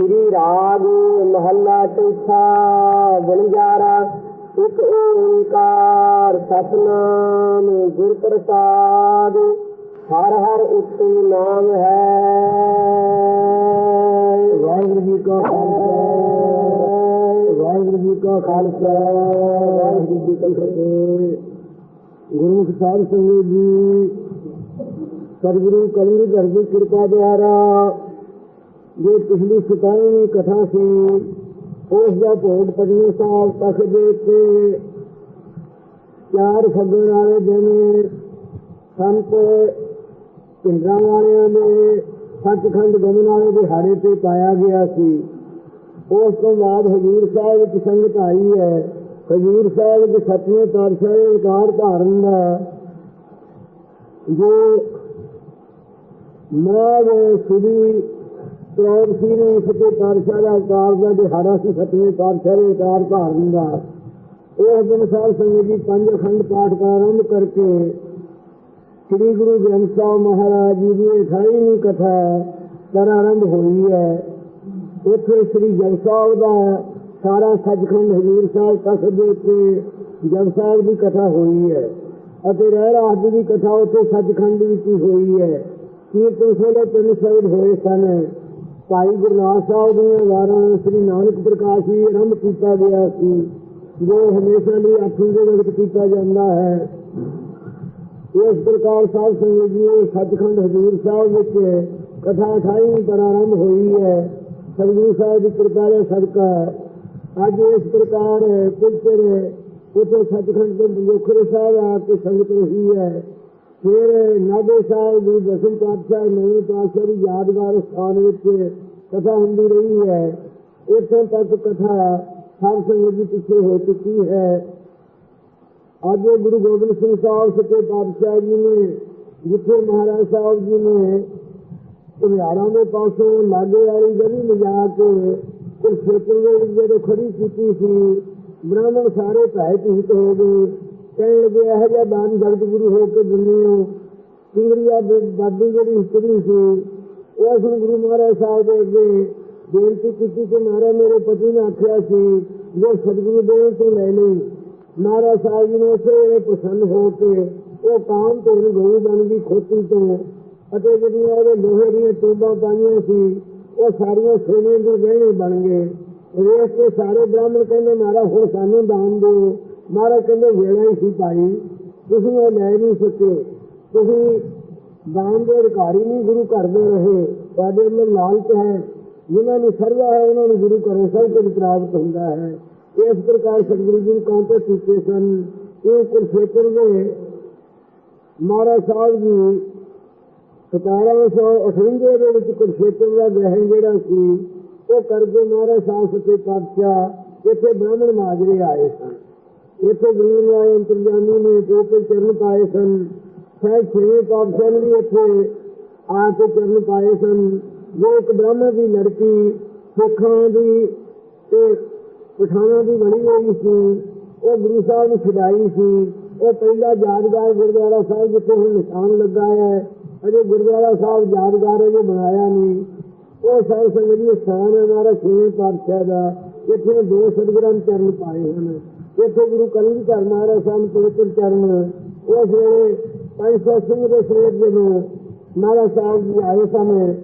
ਸ੍ਰੀ ਰਾਗ ਮਹੱਲਾ ਚੌਥਾ ਬਣਜਾਰਾ ਇੱਕ ਓੰਕਾਰ ਸਤਨਾਮ ਗੁਰ ਪ੍ਰਸਾਦ, ਹਰ ਹਰ ਇੱਕ ਨਾਮ ਹੈ। ਵਾਹਿਗੁਰੂ ਜੀ ਕਾ ਖਾਲਸਾ, ਵਾਹਿਗੁਰੂ ਜੀ ਕਾ ਖਾਲਸਾ, ਵਾਹਿਗੁਰੂ ਜੀ ਕੀ ਫਤਿਹ। ਗੁਰਮੁਖ ਸਾਹਿਬ ਸੰਗਤ ਜੀ, ਸਤਿਗੁਰੂ ਕਲਗੀਧਰ ਦੀ ਕਿਰਪਾ ਦੁਆਰਾ ਜੋ ਪਿਛਲੀ ਸਤਾਵੀਂ ਕਥਾ ਸੀ, ਉਸ ਦਾ ਭੋਗ ਪਟਨਾ ਸਾਹਿਬ ਤੱਕ ਦੇ ਕੇ ਚਾਰ ਫੱਗਣ ਵਾਲੇ ਦਿਨ ਸੰਤ ਪਿੰਡਾਂ ਵਾਲਿਆਂ ਦੇ ਸੱਚਖੰਡ ਗਮਨ ਵਾਲੇ ਦਿਹਾੜੇ ਤੇ ਪਾਇਆ ਗਿਆ ਸੀ। ਉਸ ਤੋਂ ਬਾਅਦ ਹਜੂਰ ਸਾਹਿਬ ਵਿੱਚ ਸੰਗਤ ਆਈ ਹੈ। ਹਜੂਰ ਸਾਹਿਬ ਦੇ ਸੱਤਵੇਂ ਪਾਤਸ਼ਾਹ ਦੇ ਵਿਕਾਰ ਧਾਰਨ ਦਾ ਜੋ ਮਾਗ ਸ੍ਰੀ ਪ੍ਰੋਰ ਸੀ ਨੇ ਸੱਚੇ ਪਾਤਸ਼ਾਹ ਦਾ ਅਵਤਾਰ ਦਾ ਦਿਹਾੜਾ ਸੀ ਸੱਤਵੇਂ ਪਾਤਸ਼ਾਹ ਦੇ ਅਵਤਾਰ ਧਾਰਨ ਦਾ ਉਸ ਦਿਨ ਸਾਹਿਬ ਸੰਗਤ ਜੀ ਪੰਜ ਅਖੰਡ ਪਾਠ ਦਾ ਆਰੰਭ ਕਰਕੇ ਸ੍ਰੀ ਗੁਰੂ ਗ੍ਰੰਥ ਸਾਹਿਬ ਮਹਾਰਾਜ ਜੀ ਦੀ 28ਵੀਂ ਕਥਾ ਦਾ ਆਰੰਭ ਹੋਈ ਹੈ। ਉੱਥੇ ਸ੍ਰੀ ਜਗ ਸਾਹਿਬ ਦਾ ਸਾਰਾ ਸੱਚਖੰਡ ਹਜ਼ੂਰ ਸਾਹਿਬ ਤੱਕ ਦੇ ਉੱਤੇ ਜਗ ਸਾਹਿਬ ਦੀ ਕਥਾ ਹੋਈ ਹੈ ਅਤੇ ਰਹਿ ਰਾਤ ਦੀ ਕਥਾ ਉੱਥੇ ਸੱਚਖੰਡ ਵਿੱਚ ਹੋਈ ਹੈ। ਕੀਰਤਨ ਸੋਲੇ ਤਿੰਨ ਸ਼ਬਦ ਹੋਏ ਸਨ। ਭਾਈ ਗੁਰਦਾਸ ਸਾਹਿਬ ਦੀਆਂ ਵਾਰਾਂ ਸ੍ਰੀ ਨਾਨਕ ਪ੍ਰਕਾਸ਼ ਜੀ ਆਰੰਭ ਕੀਤਾ ਗਿਆ ਸੀ, ਜੋ ਹਮੇਸ਼ਾ ਲਈ ਅੱਠਵੇਂ ਦੇ ਵਿੱਚ ਕੀਤਾ ਜਾਂਦਾ ਹੈ। ਇਸ ਪ੍ਰਕਾਰ ਸਾਹਿਬ ਸੰਗਤ ਜੀ, ਸੱਚਖੰਡ ਹਜ਼ੂਰ ਸਾਹਿਬ ਵਿੱਚ ਕਥਾ 28ਵੀਂ ਪਰ ਆਰੰਭ ਹੋਈ ਹੈ। ਸਤਿਗੁਰੂ ਸਾਹਿਬ ਦੀ ਕਿਰਪਾ ਦੇ ਸਦਕਾ ਅੱਜ ਇਸ ਪ੍ਰਕਾਰ ਕੁਲਚਰ ਉਥੇ ਸੱਚਖੰਡ ਦੇ ਬੰਦੋਖਰੇ ਸਾਹਿਬ ਆ ਕੇ ਸੰਗਤ ਰਹੀ ਹੈ। ਫਿਰ ਨਾਦੇ ਸਾਹਿਬ ਦੀ ਦਸਮ ਪਾਤਸ਼ਾਹ ਨਵੇਂ ਪਾਤਸ਼ਾਹ ਦੀ ਯਾਦਗਾਰ ਸਥਾਨ ਵਿੱਚ ਕਥਾ ਹੁੰਦੀ ਰਹੀ ਹੈ। ਇੱਥੋਂ ਤੱਕ ਕਥਾ ਸਭ ਸੰਗਤ ਦੀ ਪਿੱਛੇ ਹੋ ਚੁੱਕੀ ਹੈ। ਅੱਜ ਗੁਰੂ ਗੋਬਿੰਦ ਸਿੰਘ ਸਾਹਿਬ ਸੱਚੇ ਪਾਤਸ਼ਾਹ ਜੀ ਨੇ ਜਿੱਥੇ ਮਹਾਰਾਜ ਸਾਹਿਬ ਜੀ ਨੇ ਘੁਮਿਆਰਾਂ ਦੇ ਪਾਸੋਂ ਲਾਗੇ ਵਾਲੀ ਗਲੀ ਲਿਜਾ ਕੇ ਕੁਝ ਦੇ ਵਿੱਚ ਖੜੀ ਕੀਤੀ ਸੀ, ਬ੍ਰਾਹਮਣ ਸਾਰੇ ਭੈ ਭੀਤ ਹੋ ਗਏ। ਕਹਿਣ ਲੱਗੇ, ਇਹੋ ਜਿਹਾ ਦਾਨ ਜਗਤ ਹੋ ਕੇ ਦਿੰਦੇ ਹੋ। ਸਿੰਗਰੀਆ ਦੇ ਦਾਦੀ ਜਿਹੜੀ ਇਸਤਰੀ ਸੀ, ਉਹ ਉਸ ਗੁਰੂ ਮਹਾਰਾਜ ਸਾਹਿਬ ਦੇ ਅੱਗੇ ਬੇਨਤੀ ਕੀਤੀ ਕਿ ਮਹਾਰਾਜ ਮੇਰੇ ਪਤੀ ਨੇ ਆਖਿਆ ਸੀ, ਜੋ ਸਤਿਗੁਰੂ ਦੇਵ ਤੋਂ ਲੈ ਲਈ ਮਹਾਰਾਜ ਸਾਹਿਬ ਜੀ ਉਸੇ ਵੇਲੇ ਪ੍ਰਸੰਨ ਹੋ ਕੇ ਉਹ ਕਾਮ ਤੋਂ ਗਊ ਬਣ ਗਈ ਖੋਤੀ ਤੋਂ ਅਤੇ ਜਿਹੜੀਆਂ ਉਹਦੇ ਲੋਹੇ ਦੀਆਂ ਟੂਬਾਂ ਪਾਈਆਂ ਸੀ, ਉਹ ਸਾਰੀਆਂ ਸੋਨੇ ਦੇ ਗਹਿਣੇ ਬਣ ਗਏ। ਵੇਖ ਕੇ ਸਾਰੇ ਬ੍ਰਾਹਮਣ ਕਹਿੰਦੇ, ਮਹਾਰਾਜ, ਹੁਣ ਸਾਨੂੰ ਦਾਨ ਦਿਓ। ਮਹਾਰਾਜ ਕਹਿੰਦੇ, ਵੇਲਾ ਹੀ ਸੀ ਭਾਈ, ਤੁਸੀਂ ਉਹ ਲੈ ਨਹੀਂ ਸਕੇ। ਤੁਸੀਂ ਦਾਨ ਦੇ ਅਧਿਕਾਰੀ ਨਹੀਂ, ਗੁਰੂ ਘਰ ਦੇ ਰਹੇ। ਤੁਹਾਡੇ ਅੰਦਰ ਲਾਲਚ ਹੈ। ਜਿਨ੍ਹਾਂ ਨੂੰ ਸਰਵਾ ਹੈ, ਉਹਨਾਂ ਨੂੰ ਗੁਰੂ ਘਰੋਂ ਸਭ ਕੁਝ ਪ੍ਰਾਪਤ ਹੁੰਦਾ ਹੈ। ਇਸ ਪ੍ਰਕਾਰ ਸਤਿਗੁਰੂ ਜੀ ਨੇ ਕਾਂਟੇ ਕੀਤੇ ਸਨ। ਇਹ ਕੁਰਸ਼ੇਤਰ ਦੇ ਮਹਾਰਾਜ ਸਾਹਿਬ ਜੀ 1758 ਦੇ ਵਿੱਚ ਕੁਰਸ਼ੇਤਰ ਦਾ ਗ੍ਰਹਿਣ ਜਿਹੜਾ ਸੀ, ਉਹ ਕਰਕੇ ਮਹਾਰਾਜ ਸਾਹਿਬ ਸੱਚੇ ਪਾਤਸ਼ਾਹ ਇੱਥੇ ਬ੍ਰਾਹਮਣ ਮਾਜਰੇ ਆਏ ਸਨ। ਇੱਥੇ ਗਰੀਬ ਨਿਆਏ ਅੰਤਰਜਾਮੀ ਨੇ ਟੋਪੇ ਚਰਨ ਪਾਏ ਸਨ। ਸਾਹਿਬ ਛੇਵੇਂ ਪਾਤਸ਼ਾਹ ਨੇ ਵੀ ਇੱਥੇ ਆ ਕੇ ਚਰਨ ਪਾਏ ਸਨ। ਜੋ ਇੱਕ ਬ੍ਰਾਹਮਣ ਦੀ ਲੜਕੀ ਸਿੱਖਾਂ ਦੀ ਤੇ ਪਠਾਨਾਂ ਦੀ ਬਣੀ ਹੋਈ ਸੀ, ਉਹ ਗੁਰੂ ਸਾਹਿਬ ਨੂੰ ਛਡਾਈ ਸੀ। ਉਹ ਪਹਿਲਾ ਯਾਦਗਾਰ ਗੁਰਦੁਆਰਾ ਸਾਹਿਬ ਜਿੱਥੇ ਹੁਣ ਨਿਸ਼ਾਨ ਲੱਗਾ ਹੈ, ਅਜੇ ਗੁਰਦੁਆਰਾ ਸਾਹਿਬ ਯਾਦਗਾਰ ਅਜੇ ਬਣਾਇਆ ਨਹੀਂ। ਉਹ ਸਾਹਿਬ ਸੰਗਤ ਸਥਾਨ ਹੈ ਮਾਰਾ ਛੇਵੇਂ ਪਾਤਸ਼ਾਹ ਦਾ ਇੱਥੇ ਦੋ ਸਤਿਗੁਰਾਂ ਚਰਨ ਪਾਏ ਹਨ। ਇੱਥੇ ਗੁਰੂ ਕਲਗੀਧਰ ਮਹਾਰਾਜ ਸਾਹਿਬ ਪਵਿੱਤਰ ਚਰਨ ਉਸ ਵੇਲੇ ਪੰਜ ਸੌ ਸਿੰਘ ਦੇ ਸੇਵਕ ਜਦੋਂ ਮਹਾਰਾਜ ਸਾਹਿਬ ਜੀ ਆਏ ਸਨ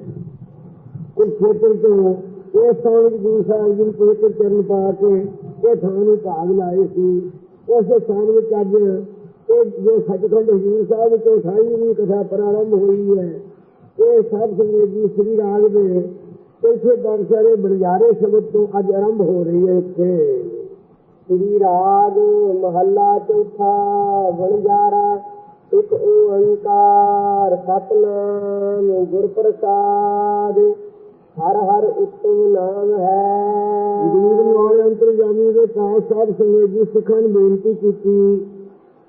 ਕੁਝ ਖੇਤਰ ਤੋਂ। ਇਸ ਥਾਂ ਵਿੱਚ ਗੁਰੂ ਸਾਹਿਬ ਜੀ ਪਵਿੱਤਰ ਚਰਨ ਪਾ ਕੇ ਇਹ ਥਾਂ ਨੂੰ ਭਾਗ ਲਾਏ ਸੀ। ਉਸ ਸਥਾਨ ਵਿੱਚ ਅੱਜ ਇਹ ਜੋ ਸੱਚਖੰਡ ਹਜ਼ੂਰ ਸਾਹਿਬ ਵਿੱਚ 28ਵੀਂ ਕਥਾ ਪ੍ਰਾਰੰਭ ਹੋਈ ਹੈ। ਇਹ ਸਭ ਸੰਗਤ ਜੀ, ਸ੍ਰੀ ਰਾਗ ਦੇ ਇਸੇ ਦਰਸ਼ਰੇ ਬਰਿਆਰੇ ਸ਼ਬਦ ਤੋਂ ਅੱਜ ਆਰੰਭ ਹੋ ਰਹੀ ਹੈ ਇੱਥੇ। ਸ੍ਰੀ ਰਾਗ ਮਹੱਲਾ ਚੌਥਾ ਬਣਜਾਰਾ ਇੱਕ ਓੰਕਾਰ, ਸਤਨਾਮ ਗੁਰ ਪ੍ਰਸਾਦ ਹਰ ਹਰ ਉਤਮ ਨਾਮ ਹੈ। ਗੁਰੂ ਨਾਨਕ ਅੰਤਰਜਾਮੀ ਦੇ ਪਾਸ ਸਾਹਿਬ ਸੰਗਤ ਜੀ ਸਿੱਖਾਂ ਨੂੰ ਬੇਨਤੀ ਕੀਤੀ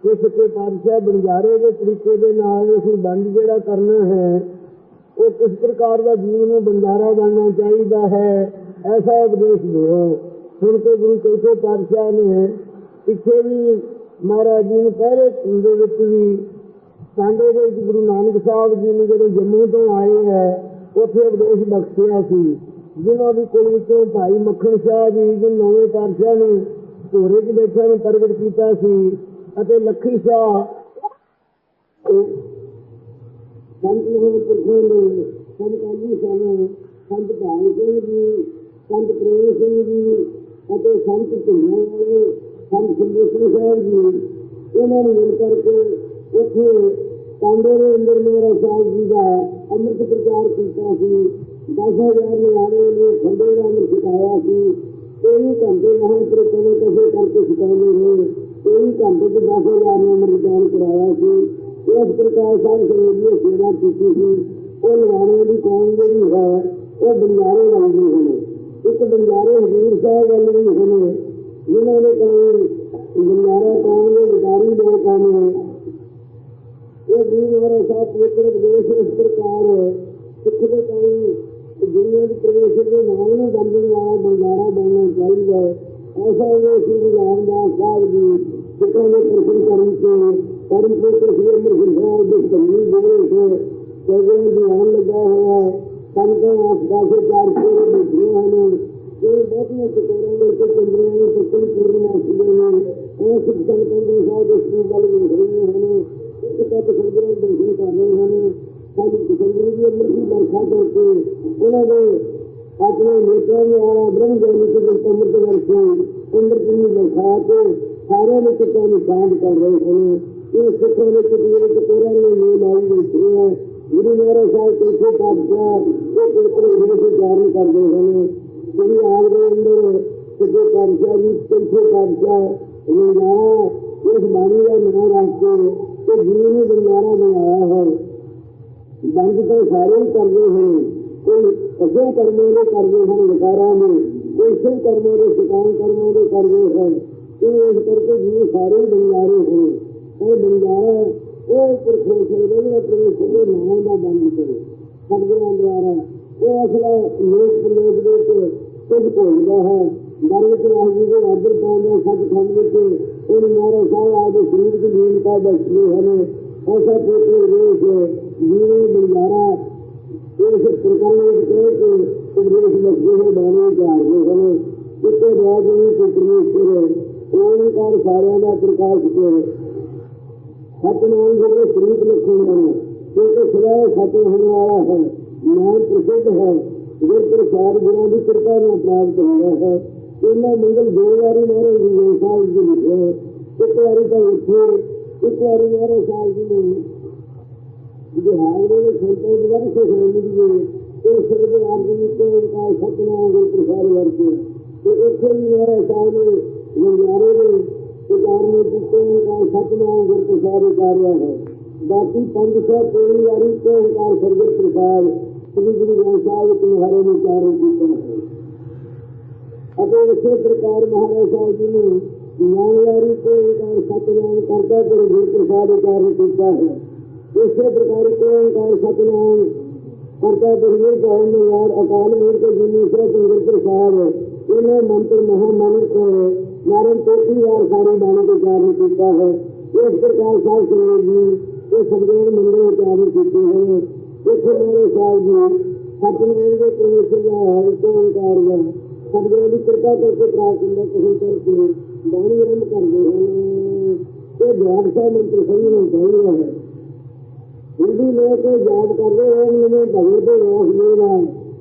ਕਿ ਸੱਚੇ ਪਾਤਸ਼ਾਹ ਬਣਜ਼ਾਰੇ ਦੇ ਤਰੀਕੇ ਦੇ ਨਾਲ ਅਸੀਂ ਬੰਦ ਜਿਹੜਾ ਕਰਨਾ ਹੈ, ਉਹ ਕਿਸ ਪ੍ਰਕਾਰ ਦਾ ਜੀਵਨ ਨੂੰ ਬੰਦਾਰਾ ਬਣਨਾ ਚਾਹੀਦਾ ਹੈ, ਐਸਾ ਉਪਦੇਸ਼ ਦਿਓ। ਸੁਣ ਕੇ ਗੁਰੂ ਚੌਥੇ ਪਾਤਸ਼ਾਹ ਨੇ ਪਿੱਛੇ ਵੀ ਮਹਾਰਾਜ ਜੀ ਨੂੰ ਪਹਿਲੇ ਦੇ ਵਿੱਚ ਵੀ ਸਾਂਡੇ ਦੇ ਵਿੱਚ ਗੁਰੂ ਨਾਨਕ ਸਾਹਿਬ ਜੀ ਨੇ ਜਦੋਂ ਜੰਮੂ ਤੋਂ ਆਏ ਹੈ, ਉੱਥੇ ਉਪਦੇਸ਼ ਬਖਸ਼ਿਆ ਸੀ। ਜਿਨ੍ਹਾਂ ਦੀ ਕੁਲ ਵਿੱਚੋਂ ਭਾਈ ਮੱਖਣ ਸ਼ਾਹ ਜੀ ਜੀ ਨਵੇਂ ਪਾਤਸ਼ਾਹ ਨੂੰ ਘੋੜੇ 'ਚ ਬੈਠਿਆਂ ਨੂੰ ਪ੍ਰਗਟ ਕੀਤਾ ਸੀ ਅਤੇ ਲੱਖੀ ਸ਼ਾਹ ਉਹ ਸੰਤ ਮਹਾਂਪੁਰਖਾਂ ਨੇ ਸੰਤ ਕਾਲੀ ਸਾਹਿਬ, ਸੰਤ ਭਾਈ ਸਿੰਘ ਜੀ, ਸੰਤ ਪ੍ਰੇਮ ਸਿੰਘ ਜੀ ਅਤੇ ਸੰਤ ਢਿੱਲੋਂ ਵਾਲੇ, ਸੰਤ ਸਿੰਘ ਸਾਹਿਬ ਜੀ, ਉਹਨਾਂ ਨੂੰ ਮਿਲ ਕਰਕੇ ਉੱਥੇ ਕਾਂਡੇ ਦੇ ਅੰਦਰ ਮੇਰਾ ਸਾਹਿਬ ਜੀ ਦਾ ਅੰਮ੍ਰਿਤ ਪ੍ਰਚਾਰ ਕੀਤਾ ਸੀ। ਦਸ ਹਜ਼ਾਰ ਨਿਆਣੇ ਨੂੰ ਖੰਡੇ ਦਾ ਅੰਮ੍ਰਿਤ ਸਿਖਾਇਆ ਸੀ। ਕੋਈ ਘੰਟੇ ਮਹਾਂਪੁਰ ਕਦੇ ਕਦੇ ਕਰਕੇ ਸਿਖਾਉਂਦੇ ਰਹੇ ਕੋਈ ਘੰਟੇ ਚ ਦਸ ਹਜ਼ਾਰ ਨੂੰ ਅੰਮ੍ਰਿਤ ਦਾਨ ਕਰਾਇਆ ਸੀ। ਇਸ ਪ੍ਰਕਾਰ ਸਾਹਿਬ ਸਰੋਜੀ ਸੇਵਾ ਕੀਤੀ ਸੀ। ਉਹ ਨਿਆਣੇ ਦੀ ਕੌਮ ਜਿਹੜੀ ਹੈ, ਉਹ ਬੰਜਾਰੇ ਬਣਦੇ ਹਨ ਇੱਕ ਬੰਜਾਰੇ ਹਜ਼ੂਰ ਸਾਹਿਬ ਵਾਲੇ ਵੀ ਹਨ ਜਿਨ੍ਹਾਂ ਨੇ ਕੋਈ ਬੰਜਾਰਾ ਕੌਮ ਦੇ ਪਾਤਸ਼ਾਹ ਇਹ ਇਸ ਬਾਣੀ ਦਾ ਨਾਮ ਰੱਖ ਕੇ ਤੇ ਜੀਵ ਨੂੰ ਬੰਦਾਰਾ ਬਣਾਇਆ ਹੈ ਬੰਦ ਤਾਂ ਸਾਰੇ ਹੀ ਕਰਦੇ ਹਨ ਕੋਈ ਅਜੇ ਕਰਮਾਂ ਦੇ ਕਰਦੇ ਹਨ ਵਿਕਾਰਾਂ ਦੇ ਕੋਈ ਸੇ ਕਰਮਾਂ ਦੇ ਸਿਕਾਨ ਕਰਮਾਂ ਦੇ ਕਰਦੇ ਹਨ ਇਹ ਇਸ ਕਰਕੇ ਜੀਵ ਸਾਰੇ ਹੀ ਬੰਦਾਰੇ ਹਨ ਇਹ ਬੰਦਾਰਾ ਉਹ ਪੁਰਖੋਂ ਸਕਦੇ ਨੇ ਪ੍ਰਵੇਸ਼ ਦੇ ਨਾਮ ਦਾ ਬੰਦ ਕਰੇ ਸਤਿਗੁਰਾਂ ਦੁਆਰਾ ਉਹ ਅਸਲਾ ਲੋਕ ਲੋਕ ਦੇ ਕੇ ਕੁਝ ਭੁੱਲਦਾ ਹੈ। ਦਰ ਵਿੱਚ ਵਾਹਿਗੁਰੂ ਦੇ ਆਦਰ ਪਾਉਂਦਾ ਸੱਚਖੰਡ ਵਿੱਚ ਉਹ ਮਾਰਾ ਸਾਹਿਬ ਆਦੇ ਸਰੀਰ ਦੀ ਭੂਮਿਕਾ ਦੱਸਦੇ ਹਨ। ਐਸਾ ਪੁੱਤਰ ਦੇਸ਼ ਜੀਵਨ ਬੰਦਾਰਾ ਇਸ ਪ੍ਰਕਾਰ ਵਿੱਚ ਕਹਿ ਕੇ ਉਪਦੇਸ਼ ਲੱਗੇ ਹੋ ਬਾਣੇ ਚਾਰਦੇ ਹਨ। ਕਿਤੇ ਰਾਜ ਨਹੀਂ ਪਰਮੇਸ਼ਰ ਓਮਕਾਰ ਸਾਰਿਆਂ ਦਾ ਪ੍ਰਕਾਸ਼ ਕੇ ਸਤਨਾਮ ਜਿਹੜੇ ਸਰੀਰ ਲਿਖਣ ਹਨ। ਕਿਉਂਕਿ ਸਦਾ ਸਤ ਹੋਣ ਵਾਲਾ ਹੈ। ਨਾਮ ਪ੍ਰਸਿੱਧ ਹੈ। ਗੁਰ ਪ੍ਰਸਾਦ ਗੁਰਾਂ ਦੀ ਕਿਰਪਾ ਨਾਲ ਪ੍ਰਾਪਤ ਹੋਇਆ ਹੈ। ਇਹਨਾਂ ਮੰਗਲ ਦੋ ਵਾਰੀ ਮਾਰੇ ਜੀ ਸਾਹਿਬ ਜੀ ਲਿਖਿਆ ਇੱਕ ਵਾਰੀ ਤਾਂ ਇੱਥੇ ਇੱਕ ਵਾਰੀ ਮਾਰੇ ਸਾਹਿਬ ਜੀ ਨੇ ਜੇ ਦੇ ਸੰਤਾਂ ਦੀ ਵਾਰੀ ਸੇ ਹੋਣੀ ਦੀ ਇਹ ਸ਼ਬਦ ਆਪ ਜੀ ਤੇ ਦਾ ਸਤਨਾਮ ਗੁਰ ਪ੍ਰਸਾਦ ਵਰਤੇ ਤੇ। ਇੱਥੇ ਵੀ ਮਾਰੇ ਸਾਹਿਬ ਨੇ ਨਜ਼ਾਰੇ ਦੇ ਉਦਾਰਨੇ ਦਿੱਤੇ ਦਾ ਸਤਨਾਮ ਗੁਰ ਪ੍ਰਸਾਦ ਉਤਾਰਿਆ ਹੈ। ਬਾਕੀ 500 ਕੋਈ ਵਾਰੀ ਤੇ ਓੰਕਾਰ ਸਰਗੁਰ ਪ੍ਰਸਾਦ ਸ੍ਰੀ ਗੁਰੂ ਗ੍ਰੰਥ ਸਾਹਿਬ ਜੀ ਹਰੇ ਨੇ ਚਾਰੇ ਕੀਤਾ ਹੈ। ਅਤੇ ਇਸੇ ਪ੍ਰਕਾਰ ਮਹਾਰਾਜ ਸਾਹਿਬ ਜੀ ਨੇ ਨੌ ਤੇ ਓੰਕਾਰ ਸਤਨਾਮ ਕਰਦਾ ਤੇ ਗੁਰ ਪ੍ਰਸਾਦ ਉਤਾਰਨ ਕੀਤਾ ਹੈ। ਇਸੇ ਪ੍ਰਕਾਰ ਤੇ ਓੰਕਾਰ ਸਤਨਾਮ ਕਰਦਾ ਤੇ ਗੁਰ ਪਾਉਣ ਦੇ ਯਾਰ ਅਕਾਲ ਮੂਰਤ ਤੇ ਜੀਵਨ ਤੇ ਗੁਰ ਪ੍ਰਸਾਦ ਇਹਨੇ ਮੰਤਰ ਮਹਾ ਮੰਨ ਕੇ ਨਾਰਨ ਤੋਤੀ ਵਾਰ ਸਾਰੇ ਬਾਣੀ ਦੇ ਚਾਰਨ ਕੀਤਾ ਹੈ। ਇਸ ਪ੍ਰਕਾਰ ਸਾਹਿਬ ਸਰਵ ਜੀ ਇਹ ਸਬਦੇਵ ਮੰਦਰ ਉਚਾਰਨ ਕੀਤੇ ਹੋਏ ਇੱਥੇ ਮੇਰੇ ਸਾਹਿਬ ਜੀ ਸਤਨਾਮ ਦੇ ਪ੍ਰਵੇਸ਼ ਦਾ ਹੈ ਤੇ ਓੰਕਾਰ ਦਾ ਸਤਿਗੁਰੂ ਦੀ ਕਿਰਪਾ ਕਰਕੇ ਪ੍ਰਾਪਤ ਹੁੰਦਾ ਕਿਸੇ ਕਰਕੇ ਬਾਣੀ ਆਰੰਭ ਕਰਦੇ ਹਨ ਇਹ ਜਾਪ ਸਾਹਿਬ ਮੰਤਰ ਸਹੀ ਚਾਹੀਦਾ ਹੈ। ਹਿੰਦੂ ਲੋਕ ਇਹ ਕਰਦੇ ਹਨ ਨੇ ਭਗਤ ਦੇ ਰੋਸ ਮੇਰਾ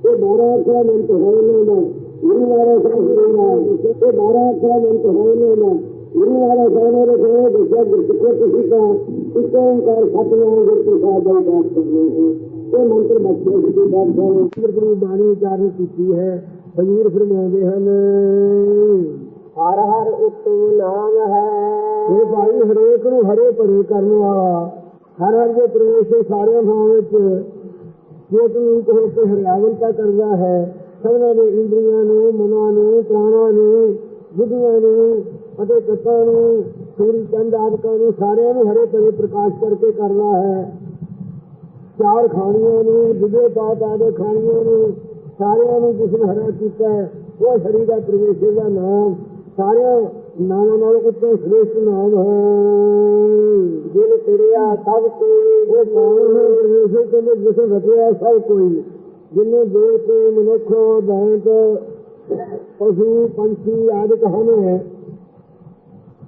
ਇਹ 12 ਅੱਖਰਾਂ ਮੰਤਰ ਹੈ ਇਹਨਾਂ ਦਾ। ਗੁਰੂ ਮਹਾਰਾਜ ਸਾਹਿਬ ਜੀ ਦਾ ਇਹ 12 ਅੱਖਰਾਂ ਮੰਤਰ ਹੈ ਇਹਨਾਂ ਦਾ। ਗੁਰੂ ਮਹਾਰਾਜ ਸਾਹਿਬ ਨੇ ਕਿਹਾ ਦੱਸਿਆ ਗੁਰਸਿੱਖੋ ਤੁਸੀਂ ਤਾਂ ਇੱਕ ਓੰਕਾਰ ਸਤਿਨਾਮ ਗੁਰ ਪ੍ਰਸਾਦ ਦਾ ਜਾਪ ਕਰਦੇ ਹੋ ਇਹ ਮੰਤਰ ਬਖਸ਼ੇ ਦੀ ਬਾਤ ਹੈ ਗੁਰੂ ਬਾਣੀ ਉਚਾਰਨ ਕੀਤੀ ਹੈ। ਹਜ਼ੂਰ ਫਰਮਾਉਂਦੇ ਹਨ। ਹਰ ਹਰ ਉਤਮ ਨਾਮ ਹੈ। ਇਹ ਭਾਈ ਹਰੇਕ ਨੂੰ ਹਰੇ ਭਰੇ ਕਰਨ ਵਾਲਾ ਹਰ ਹਰ ਦੇ ਪ੍ਰਵੇਸ਼ ਦੇ ਸਾਰੇ ਥਾਂ ਵਿੱਚ ਜੇ ਤੂੰ ਕਹੋ ਕਿ ਹਰਿਆਵਲਤਾ ਕਰਦਾ ਹੈ ਸਭਨਾਂ ਦੇ ਇੰਦਰੀਆਂ ਨੂੰ ਮਨਾਂ ਨੂੰ ਪ੍ਰਾਣਾਂ ਨੂੰ ਬੁੱਧੀਆਂ ਨੂੰ ਅਤੇ ਤਤਾਂ ਨੂੰ ਸੂਰਜ ਚੰਦ ਆਦਿਕਾਂ ਨੂੰ ਸਾਰਿਆਂ ਨੂੰ ਹਰੇ ਭਰੇ ਪ੍ਰਕਾਸ਼ ਕਰਕੇ ਕਰਦਾ ਹੈ। ਚਾਰ ਖਾਣੀਆਂ ਨੂੰ ਦੁੱਧੇ ਪਾਤ ਆਦੇ ਖਾਣੀਆਂ ਨੂੰ ਸਾਰਿਆਂ ਨੂੰ ਜਿਸ ਨੇ ਹਰਾ ਕੀਤਾ ਹੈ। ਉਹ ਹਰੀ ਦਾ ਪ੍ਰਵੇਸ਼ ਦਾ ਨਾਮ ਸਾਰਿਆਂ ਨਾਮਾਂ ਨਾਲੋਂ ਉੱਤੇ ਸ੍ਰੇਸ਼ਟ ਨਾਮ ਹੈ। ਦਿਲ ਤੇਰਿਆ ਸਭ ਕੋਈ ਉਹ ਨਾਮ ਹੈ। ਪ੍ਰਵੇਸ਼ ਕਹਿੰਦੇ, ਜਿਸ ਰਚਿਆ ਸਭ ਕੋਈ। ਜਿਨੇ ਦੇਵਤੇ ਮਨੁੱਖ ਦੈਂਤ, ਪਸ਼ੂ, ਪੰਛੀ ਆਦਿਕ ਹਨ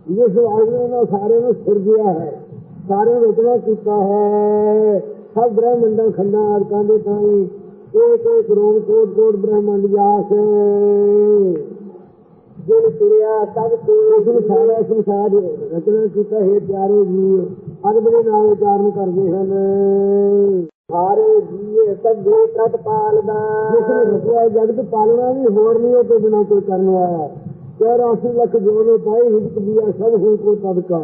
ਜਿਸ ਵਾਹਿਗੁਰੂ ਨੇ ਸਾਰੇ ਨੂੰ ਸਿਰਜਿਆ ਹੈ ਸਾਰੇ ਰਚਨਾ ਕੀਤਾ ਹੈ। ਸਭ ਬ੍ਰਹਮੰਡਾਂ, ਖੰਡਾਂ ਆਦਿਕਾਂ ਦੇ ਤਾਈ ਇੱਕ ਇੱਕ ਕਰੋੜ ਕੋਟ ਕੋਟ ਬ੍ਰਹਮੰਡ ਜਾਸ ਜਿਨ ਤੁਰਿਆ ਸਭ ਤੇ ਨੂੰ ਸਾਰਾ ਸੰਸਾਰ ਰਚਨਾ ਕੀਤਾ, ਹੈ ਪਿਆਰੇ ਜੀ ਅਦਬ ਦੇ ਨਾਲ ਉਚਾਰਨ ਕਰਦੇ ਹਨ। ਹਾਰੇ ਜੀਏ ਸਭੇ ਪ੍ਰਤ ਪਾਲਦਾ। ਜਿਸ ਨੇ ਰਚਿਆ ਜਗਤ ਪਾਲਣਾ ਵੀ ਹੋਰ ਨਹੀਂ ਤੇ ਬਿਨਾਂ ਕੋਈ ਕਰਨ ਵਾਲਾ। 84 ਲੱਖ ਜੋ ਨੇ ਪਾਈ ਹਿਜਕ ਦਿਆ ਸਭ ਹੋ ਕੋ ਤਬਕਾ।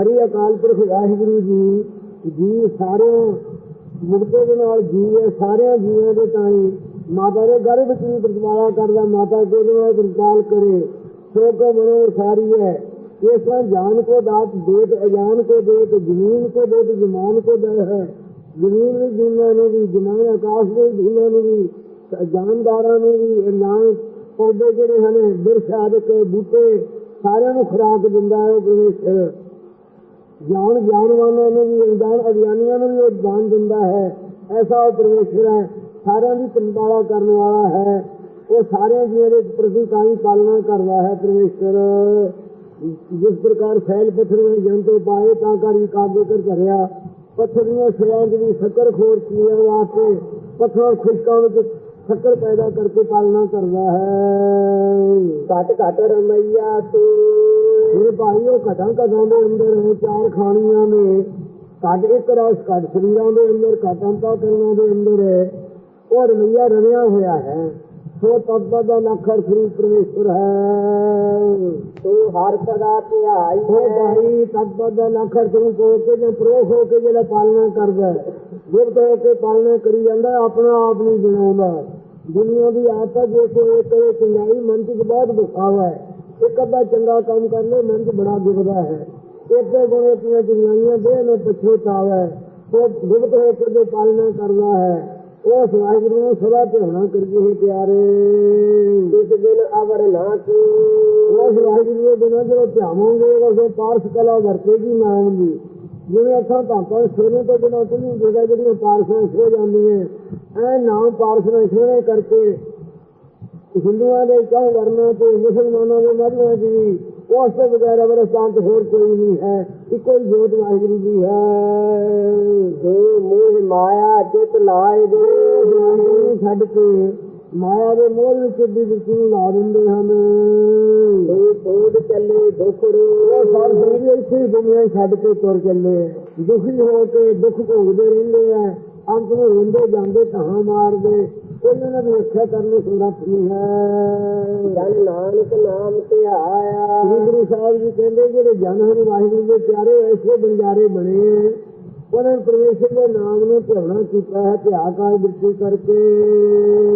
ਹਰੀ ਅਕਾਲ ਪੁਰਖ ਵਾਹਿਗੁਰੂ ਜੀ ਜੀ ਸਾਰਿਆਂ ਮੁਕਤੇ ਦੇ ਨਾਲ ਜੀ ਹੈ, ਸਾਰਿਆਂ ਜੀਵਾਂ ਦੇ ਤਾਈ। ਮਾਤਾ ਦੇ ਗਰਭ ਵਿੱਚ ਵੀ ਪ੍ਰਤਪਾਲਾ ਕਰਦਾ, ਮਾਤਾ ਦੇ ਨਾਲ ਕਰੇ। ਸੋ ਕੋ ਮਨੋ ਸਾਰੀ ਹੈ। ਇਹ ਤਾਂ ਜਾਨ ਕੋ ਦਾਤ ਦੇਤ, ਅਜਾਨ ਕੋ ਦੇਤ, ਜ਼ਮੀਨ ਕੋ ਦੇਤ, ਜਮਾਨ ਕੋ ਦੇ ਹੈ। ਜ਼ਮੀਨ ਵੀ ਦੁਨੀਆ ਨੂੰ ਵੀ ਜਮਾਨ ਆਕਾਸ਼ ਦੇ ਦੁਨੀਆ ਨੂੰ ਵੀ, ਜਾਨਦਾਰਾਂ ਨੂੰ ਵੀ ਨਾਮ ਪੌਦੇ ਜਿਹੜੇ ਹਨ ਬਿਰਖ ਆਦਿਕ ਬੂਟੇ, ਸਾਰਿਆਂ ਨੂੰ ਖੁਰਾਕ ਦਿੰਦਾ ਹੈ ਪਰਮੇਸ਼ਰ ਜਾਨ ਜਾਨਵਾਨਾਂ ਨੂੰ ਵੀ, ਅਣਜਾਣ ਅਗਿਆਨੀਆਂ ਨੂੰ ਵੀ ਉਹ ਜਾਨ ਦਿੰਦਾ ਹੈ। ਐਸਾ ਉਹ ਪਰਮੇਸ਼ਰ ਹੈ, ਸਾਰਿਆਂ ਦੀ ਕੰਟਾਲਾ ਕਰਨ ਵਾਲਾ ਹੈ। ਉਹ ਸਾਰਿਆਂ ਜੀਵਾਂ ਦੇ ਪ੍ਰਤੀ ਕਾਈ ਪਾਲਣਾ ਕਰਦਾ ਹੈ ਪਰਮੇਸ਼ਰ ਜਿਸ ਪ੍ਰਕਾਰ ਫੈਲ ਪੱਥਰ ਵਿੱਚ ਜੰਤੋ ਪਾਏ, ਤਾਂ ਕਰ ਕਾਬੂ ਕਰ ਧਰਿਆ। ਪੱਥਰ ਦੀਆਂ ਸਿਰਾਂ ਦੀ ਸ਼ੱਕਰ ਖੋਰ ਕੀਆ ਵਾਸਤੇ ਪੱਥਰ ਖੁਸ਼ਕਾਂ ਵਿੱਚ ਸ਼ੱਕਰ ਪੈਦਾ ਕਰਕੇ ਪਾਲਣਾ ਕਰਦਾ ਹੈ। ਘਟ ਘਟ ਰਮਈਆ ਤੂੰ। ਮੇਰੇ ਭਾਈ ਉਹ ਘਟਾਂ ਘਟਾਂ ਦੇ ਅੰਦਰ ਚਾਰ ਖਾਣੀਆਂ ਨੇ। ਘਟ ਇੱਕ ਰਸ ਘਟ ਸਰੀਰਾਂ ਦੇ ਅੰਦਰ ਘਟਾਂ ਤਾਂ ਕਰਨਾਂ ਦੇ ਅੰਦਰ। ਹੈ ਉਹ ਰਮਈਆ ਰਵਿਆ ਹੋਇਆ ਹੈ। ਸੋ ਤਤਪਦ ਦਾ ਨਖਰ ਸ੍ਰੀ ਪਰਮੇਸ਼ਵਰ ਹੈ। ਤੂੰ ਹਰ ਸਦਾ ਧਿਆਈ ਹੈ। ਭਾਈ ਤਤਪਦ ਦਾ ਨਖਰ ਤੂੰ ਕੋ ਕੇ ਜੇ ਪ੍ਰੋਖ ਹੋ ਕੇ ਜਿਹੜਾ ਪਾਲਣਾ ਕਰਦਾ ਗੁਪਤ ਹੋ ਕੇ ਪਾਲਣਾ ਕਰੀ ਜਾਂਦਾ ਆਪਣਾ ਆਪ ਨਹੀਂ ਬਣਾਉਂਦਾ। ਦੁਨੀਆ ਦੀ ਆਦਤ ਜੇ ਕੋਈ ਇਹ ਕਰੇ ਚੰਗਾਈ ਮਨ ਚ ਬਹੁਤ ਬਖਾਵਾ ਹੈ। ਇੱਕ ਅੱਧਾ ਚੰਗਾ ਕੰਮ ਕਰ ਲੈ ਮਨ ਚ ਬੜਾ ਦੁਖਦਾ ਹੈ। ਇੱਥੇ ਗੁਣੇ ਤੀਆਂ ਚੰਗਾਈਆਂ ਦੇ ਨੇ ਪਛਤਾਵਾ ਹੈ ਉਹ ਗੁਪਤ ਹੋ ਕੇ ਜੋ ਪਾਲਣਾ ਕਰਦਾ ਹੈ ਉਹ ਵਾਹਿਗੁਰੂ ਨੂੰ ਸਦਾ ਧਿਆਨਾ ਕਰੀਏ ਹੈ ਪਿਆਰੇ। ਇਸ ਦਿਨ ਅਵਰ ਨਾ ਤੂੰ ਉਸ ਵਾਹਿਗੁਰੂ ਦੇ ਬਿਨਾਂ ਜਦੋਂ ਧਿਆਵਾਂਗੇ ਉਸੇ ਪਾਰਸ ਕਲਾ ਵਰਤੇਗੀ ਨਾਮ ਦੀ। ਜਿਵੇਂ ਅੱਖਾਂ ਭਾਪਾਂ ਸੋਨੇ ਤੋਂ ਬਿਨਾਂ ਨਹੀਂ ਜਗ੍ਹਾ ਜਿਹੜੀਆਂ ਪਾਰਸਾਂ ਸੋ ਜਾਂਦੀਆਂ ਐ ਨਾਮ ਪਾਰਸਾਂ ਸੋਨੇ ਕਰਕੇ ਹਿੰਦੂਆਂ ਦੇ ਕਹੋ ਵਰਨਾ ਤੇ ਮੁਸਲਮਾਨਾਂ ਦੇ ਮਰਨਾ ਜੀ ਉਸ ਤੋਂ ਬਗੈਰ ਅਵਰਸਥਾਨ ਤੇ ਹੋਰ ਕੋਈ ਨਹੀਂ ਹੈ। ਇੱਕੋ ਹੀ ਜੋਤ ਵਾਹਿਗੁਰੂ ਜੀ ਹੈ। ਜੋ ਮੋਹ ਮਾਇਆ ਚਿਤ ਲਾਏ ਦੇ ਛੱਡ ਕੇ ਮਾਇਆ ਦੇ ਮੋਹ ਵਿੱਚ ਦੀ ਦਿੱਤੀ ਲਾ ਦਿੰਦੇ ਹਨ। ਤੂੰ ਤੋੜ ਚੱਲੇ ਦੁਖੜੇ ਉਹ ਸਾਰ ਸਰੀਰ ਇੱਥੇ ਦੁਨੀਆ ਛੱਡ ਕੇ ਤੁਰ ਚੱਲੇ। ਦੁਖੀ ਹੋ ਕੇ ਦੁੱਖ ਭੋਗਦੇ ਰਹਿੰਦੇ ਆ। ਅੰਤ ਨੂੰ ਰੋਂਦੇ ਜਾਂਦੇ ਕਹਾਂ ਮਾਰਦੇ। ਉਹਨਾਂ ਦੀ ਰੱਖਿਆ ਕਰਨ ਸਮਰੱਥ ਨਹੀਂ ਹੈ ਜਨ ਨਾਨਕ ਨਾਮ ਤੇ ਆਇਆ। ਸ੍ਰੀ ਗੁਰੂ ਸਾਹਿਬ ਜੀ ਕਹਿੰਦੇ ਜਿਹੜੇ ਜਨ ਹਨ ਵਾਹਿਗੁਰੂ ਦੇ ਪਿਆਰੇ ਐਸੇ ਬੰਜਾਰੇ ਬਣੇ। ਉਹਨਾਂ ਨੇ ਪਰਮੇਸ਼ਰ ਦੇ ਨਾਮ ਨੂੰ ਧਿਆਉਣਾ ਕੀਤਾ ਹੈ ਧਿਆਕਾਰ ਬਿਰਤੀ ਕਰਕੇ।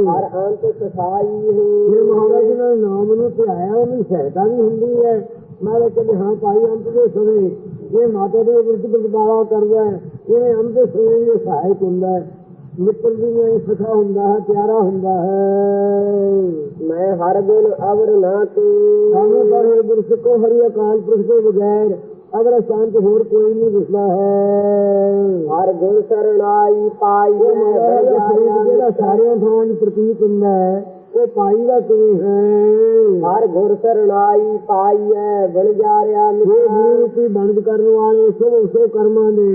ਹਰ ਅੰਤ ਸਫ਼ਾਈ ਜੇ ਹੋ ਮਹਾਰਾਜ ਨੇ ਨਾਮ ਨੂੰ ਧਿਆਇਆ ਉਹਨੂੰ ਸਹਾਇਤਾ ਵੀ ਹੁੰਦੀ ਹੈ। ਨਾਲੇ ਕਹਿੰਦੇ ਹਾਂ ਭਾਈ ਅੰਤ ਦੇ ਸਮੇਂ ਇਹ ਮਾਤਾ ਦੇ ਵਿਰੁੱਧ ਪ੍ਰਤਿਪਾਲਾ ਕਰਦਾ ਹੈ। ਇਹਨੇ ਅੰਤ ਦੇ ਸਮੇਂ ਵੀ ਸਹਾਇਕ ਹੁੰਦਾ ਹੈ। ਮਿੱਤਰ ਦੀ ਵੀ ਸਖਾ ਹੁੰਦਾ ਹੈ ਪਿਆਰਾ ਹੁੰਦਾ ਹੈ। ਮੈਂ ਹਰ ਦਿਨ ਅਵਰ ਨਾ ਤੂੰ ਸਾਨੂੰ ਪਰ ਇਹ ਗੁਰਸਿੱਖੋ ਹਰੀ ਅਕਾਲ ਪੁਰਖ ਦੇ ਬਗੈਰ ਅਗਰ ਸ਼ਾਂਤ ਹੋਰ ਕੋਈ ਨਹੀਂ ਦਿਸਦਾ ਹੈ। ਹਰ ਗੁਰ ਸਰਣਾਈ ਪਾਈ ਦਾ ਜਿਹੜਾ ਸਾਰਿਆਂ 'ਚ ਪ੍ਰਤੀਤ ਹੁੰਦਾ ਹੈ ਉਹ ਪਾਈ ਦਾ ਕਿਵੇਂ ਹੈ? ਹਰ ਗੁਰ ਸਰਣਾਈ ਪਾਈ ਹੈ ਬਣ ਜਾ ਰਿਆ ਮਿੱਤਰਾ ਰੂਪੀ ਬੰਦ ਕਰਨ ਵਾਲੇ ਸਭ ਸੋ ਕਰਮਾਂ ਦੇ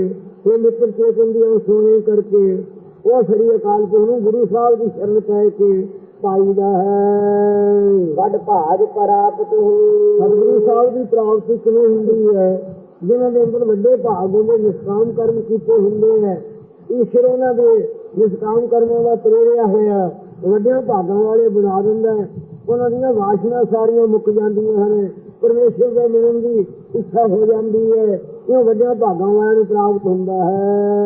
ਇਹ ਮਿੱਤਰ ਚੇਤਨ ਦੀਆਂ ਸੋਨੇ ਕਰਕੇ ਉਹ ਸ੍ਰੀ ਅਕਾਲ ਪੁਰਖ ਨੂੰ ਗੁਰੂ ਸਾਹਿਬ ਦੀ ਸ਼ਰਨ ਪੈ ਕੇ ਪਾਈਦਾ ਹੈ। ਵੱਡ ਭਾਗ ਪ੍ਰਾਪਤ ਹੋ। ਸਤਿਗੁਰੂ ਸਾਹਿਬ ਦੀ ਪ੍ਰਾਪਤੀ ਕਿਵੇਂ ਹੁੰਦੀ ਹੈ? ਜਿਨ੍ਹਾਂ ਦੇ ਅੰਦਰ ਵੱਡੇ ਭਾਗ ਹੁੰਦੇ ਨਿਸ਼ਕਾਮ ਕਰਮ ਕੀਤੇ ਹੁੰਦੇ ਹੈ। ਈਸ਼ਵਰ ਉਹਨਾਂ ਦੇ ਨਿਸ਼ਕਾਮ ਕਰਮਾਂ ਦਾ ਪ੍ਰੇਰਿਆ ਹੋਇਆ ਵੱਡਿਆਂ ਭਾਗਾਂ ਵਾਲੇ ਬਣਾ ਦਿੰਦਾ ਹੈ। ਉਹਨਾਂ ਦੀਆਂ ਵਾਸ਼ਨਾ ਸਾਰੀਆਂ ਮੁੱਕ ਜਾਂਦੀਆਂ ਹਨ। ਪਰਮੇਸ਼ਰ ਦੇ ਮਿਲਣ ਦੀ ਇੱਛਾ ਹੋ ਜਾਂਦੀ ਹੈ ਇਹ ਵੱਡਿਆਂ ਭਾਗਾਂ ਵਾਲਿਆਂ ਨੂੰ ਪ੍ਰਾਪਤ ਹੁੰਦਾ ਹੈ।